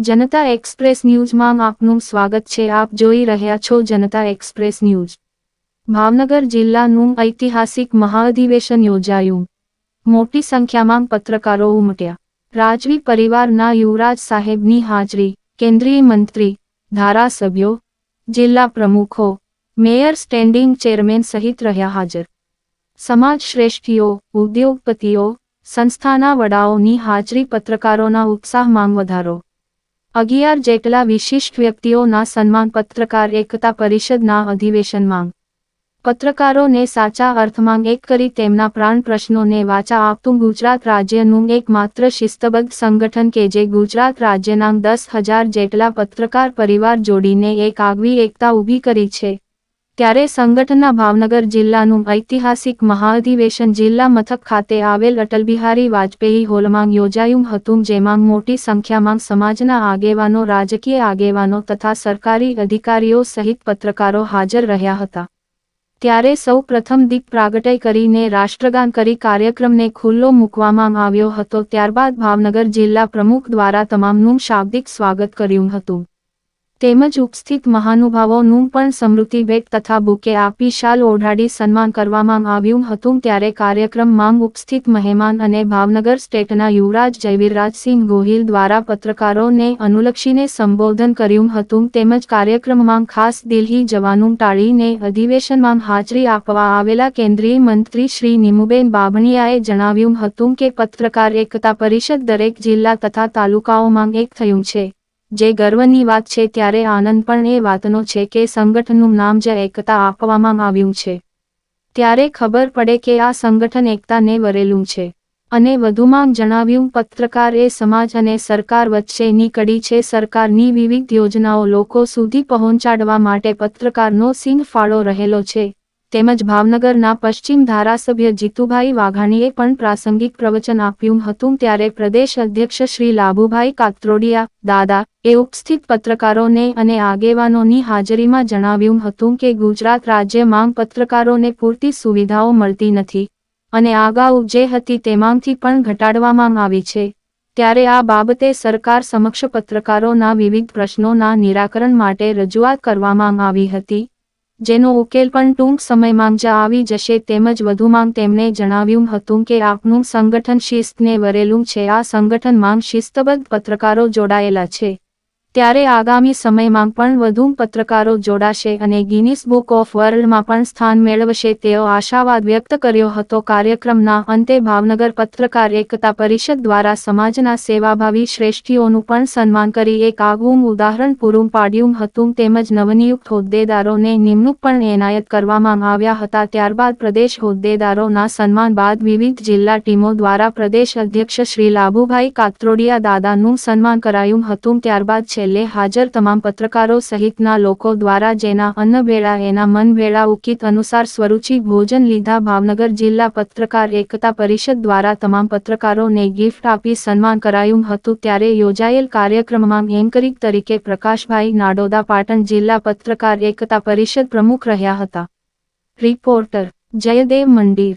જનતા express ન્યૂઝમાં આપનું સ્વાગત છે. આપ જોઈ રહ્યા છો જનતા એક્સપ્રેસ ન્યૂઝ. ભાવનગર જિલ્લાનું ઐતિહાસિક મહાઅધિવેશન યોજાયું. મોટી સંખ્યામાં પત્રકારો ઉમટ્યા. રાજવી પરિવારના યુવરાજ સાહેબની હાજરી, કેન્દ્રીય મંત્રી, ધારાસભ્યો, જિલ્લા પ્રમુખો, મેયર સ્ટેન્ડિંગ ચેરમેન સહિત રહ્યા હાજર. સમાજ શ્રેષ્ઠીઓ, ઉદ્યોગપતિઓ, સંસ્થાના વડાઓની હાજરી પત્રકારોના ઉત્સાહમાં વધારો અગિયાર જેટલા વિશિષ્ટ વ્યક્તિઓના સન્માન પત્રકાર એકતા પરિષદના અધિવેશનમાં. પત્રકારોને સાચા અર્થમાં એક કરી તેમના પ્રાણ પ્રશ્નોને વાચા આપતું ગુજરાત રાજ્યનું એકમાત્ર શિસ્તબદ્ધ સંગઠન કે જે ગુજરાત રાજ્યના દસ હજાર જેટલા પત્રકાર પરિવાર જોડીને એક આગવી એકતા ઊભી કરી છે. ત્યારે સંગઠનના ભાવનગર જિલ્લાનું ઐતિહાસિક મહાઅધિવેશન જિલ્લા મથક ખાતે આવેલ અટલ બિહારી વાજપેયી હોલમાં યોજાયું હતું, જેમાં મોટી સંખ્યામાં સમાજના આગેવાનો, રાજકીય આગેવાનો તથા સરકારી અધિકારીઓ સહિત પત્રકારો હાજર રહ્યા હતા. ત્યારે સૌ પ્રથમ દીપ પ્રાગટય કરીને રાષ્ટ્રગાન કરી કાર્યક્રમને ખુલ્લો મૂકવામાં આવ્યો હતો. ત્યારબાદ ભાવનગર જિલ્લા પ્રમુખ દ્વારા તમામનું શાબ્દિક સ્વાગત કર્યું હતું. તેમજ ઉપસ્થિત મહાનુભાવોનું પણ સમૃદ્ધિ ભેટ તથા બુકે આપી શાલ ઓઢાડી સન્માન કરવામાં આવ્યું હતું ત્યારે કાર્યક્રમમાં ઉપસ્થિત મહેમાન અને ભાવનગર સ્ટેટના યુવરાજ જયવીરરાજસિંહ ગોહિલ દ્વારા પત્રકારોને અનુલક્ષીને સંબોધન કર્યું હતું તેમજ કાર્યક્રમમાં ખાસ દિલ્હી જવાનું ટાળીને અધિવેશનમાં હાજરી આપવા આવેલા કેન્દ્રીય મંત્રી શ્રી નિમુબેન બાભણિયાએ જણાવ્યું હતું કે પત્રકાર એકતા પરિષદ દરેક જિલ્લા તથા તાલુકાઓમાં એક થયું છે. જે ગર્વની વાત છે ત્યારે આનંદ પણ એ વાતનો છે કે સંગઠનનું નામ જ એકતા આપવામાં આવ્યું છે. ત્યારે ખબર પડે કે આ સંગઠન એકતાને વરેલું છે. અને વધુમાં જણાવ્યું, પત્રકાર એ સમાજ અને સરકાર વચ્ચેની કડી છે. સરકારની વિવિધ યોજનાઓ લોકો સુધી પહોંચાડવા માટે પત્રકારનો સિંહ ફાળો રહેલો છે. તેમજ ભાવનગરના પશ્ચિમ ધારાસભ્ય જીતુભાઈ વાઘાણીએ પણ પ્રાસંગિક પ્રવચન આપ્યું હતું ત્યારે પ્રદેશ અધ્યક્ષ શ્રી લાભુભાઈ કાત્રોડિયા, દાદા, એ ઉપસ્થિત પત્રકારોને અને આગેવાનોની હાજરીમાં જણાવ્યું હતું કે ગુજરાત રાજ્યમાં પત્રકારોને પૂરતી સુવિધાઓ મળતી નથી અને અગાઉ જે હતી તેમાંથી પણ ઘટાડવામાં આવી છે. ત્યારે આ બાબતે સરકાર સમક્ષ પત્રકારોના વિવિધ પ્રશ્નોના નિરાકરણ માટે રજૂઆત કરવામાં આવી હતી. જેનો ઉકેલ પણ ટૂંક સમયમાં જ આવી જશે તેમજ વધુમાં તેમણે જણાવ્યું હતું કે આપનું સંગઠન શિસ્તને વરેલું છે. આ સંગઠનમાં શિસ્તબદ્ધ પત્રકારો જોડાયેલા છે. ત્યારે આગામી સમયમાં પણ વધુ પત્રકારો જોડાશે અને ગિનિસ બુક ઓફ વર્લ્ડમાં પણ સ્થાન મેળવશે તેઓ આશાવાદ વ્યક્ત કર્યો હતો. કાર્યક્રમના અંતે ભાવનગર પત્રકાર એકતા પરિષદ દ્વારા સમાજના સેવાભાવી શ્રેષ્ઠીઓનું પણ સન્માન કરી એક આગવું ઉદાહરણ પૂરું પાડ્યું હતું. તેમજ નવનિયુક્ત હોદ્દેદારોને નિમણૂક પણ એનાયત કરવામાં આવ્યા હતા. ત્યારબાદ પ્રદેશ હોદ્દેદારોના સન્માન બાદ વિવિધ જિલ્લા ટીમો દ્વારા પ્રદેશ અધ્યક્ષ શ્રી લાભુભાઈ કાત્રોડિયા દાદાનું સન્માન કરાયું હતું. ત્યારબાદ છેલ્લે હાજર તમામ પત્રકારો સહિતના લોકો દ્વારા જેના અન્નભેળા એના મનભેળા ઉકિત અનુસાર સ્વરૂચિ ભોજન લીધા ભાવનગર જિલ્લા પત્રકાર એકતા પરિષદ દ્વારા તમામ પત્રકારોને ગિફ્ટ આપી સન્માન કરાયું હતું ત્યારે યોજાયેલ કાર્યક્રમમાં એન્કરિંગ તરીકે પ્રકાશભાઈ નાડોદા પાટણ જિલ્લા પત્રકાર એકતા પરિષદ પ્રમુખ રહ્યા હતા. રિપોર્ટર જયદેવ મંડીર